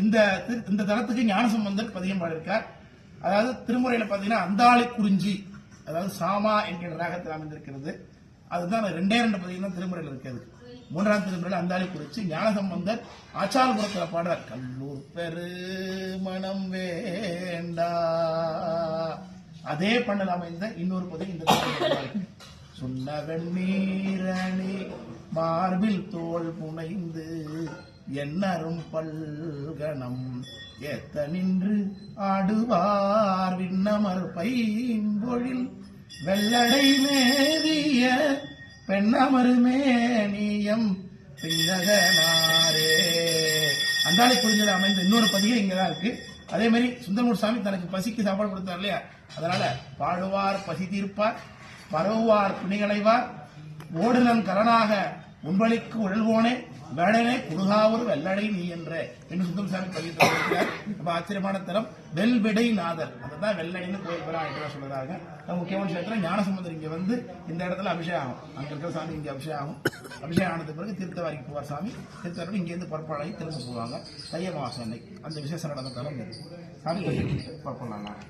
இந்த இந்த தலத்துக்கு ஞானசம்பந்தர் பதியம் பாடியிருக்கார். அதாவது திருமுறையில பாத்தீங்கன்னா அந்தாளி குறிஞ்சி அதாவது சாமா என்கிற ராகத்தில் அமைந்திருக்கிறது. அதுதான் ரெண்டே ரெண்டு பதியம் தான் திருமுறையில் இருக்கிறது மூன்றாம் திருமுறையில் அந்தாளி குறிச்சி ஞானசம்பந்தர் ஆச்சாரபுரத்தில் பாடுறார். கல்லூர் பெரு மனம் வேண்டா அதே பண்ணல் அமைந்த இன்னொரு பதவி இந்த சொன்ன வெண்ணீரை மார்பில் தோல் புனைந்து என்னரும் பல்கணம் ஏத்த நின்று ஆடுவார் விண்ணமர் பைம்பொழில். வெள்ளடை மேவிய பெண்ணமரு மேனியம் பின்னகனாரே. அந்தாளி குறிஞ்சில அமைந்த இன்னொரு பதிகம் இங்கதான் இருக்கு. அதே மாதிரி சுந்தரமூர் சாமி தனக்கு பசிக்கு சாப்பாடு கொடுத்தார் இல்லையா? அதனால பாடுவார் பசி தீர்ப்பார் பரவுவார் துணிகளைவார் ஓடுநன் கரணாக உண்பளிக்கு உழல்வோனே வேடனே குடுகாவூர் வெள்ளடை நீ என்ற. என்று சுத்தம் சாமி பதிவு ரொம்ப ஆச்சரியமான தரம் வெல்விடை நாதர். அதுதான் வெள்ளடைன்னு கோயில் பேரா ஆயிட்டு சொல்றாங்க முக்கியமான விஷயத்துல ஞானசம்பந்தர் இங்க வந்து இந்த இடத்துல அபிஷேகம். ஆகும் அங்க இருக்கிற சாமி இங்க அபிஷேகம். ஆகும் அபிஷேகம் ஆனது பிறகு தீர்த்தவாரிக்கு போவார் சாமி. தீர்த்தவாரி இங்கேருந்து புறப்பாடாகி திரும்ப போவாங்க. தைய மாசம் அன்னைக்கு. அந்த விசேஷ நடந்த தரம் சாமி பார்ப்போம் புறப்படலாம்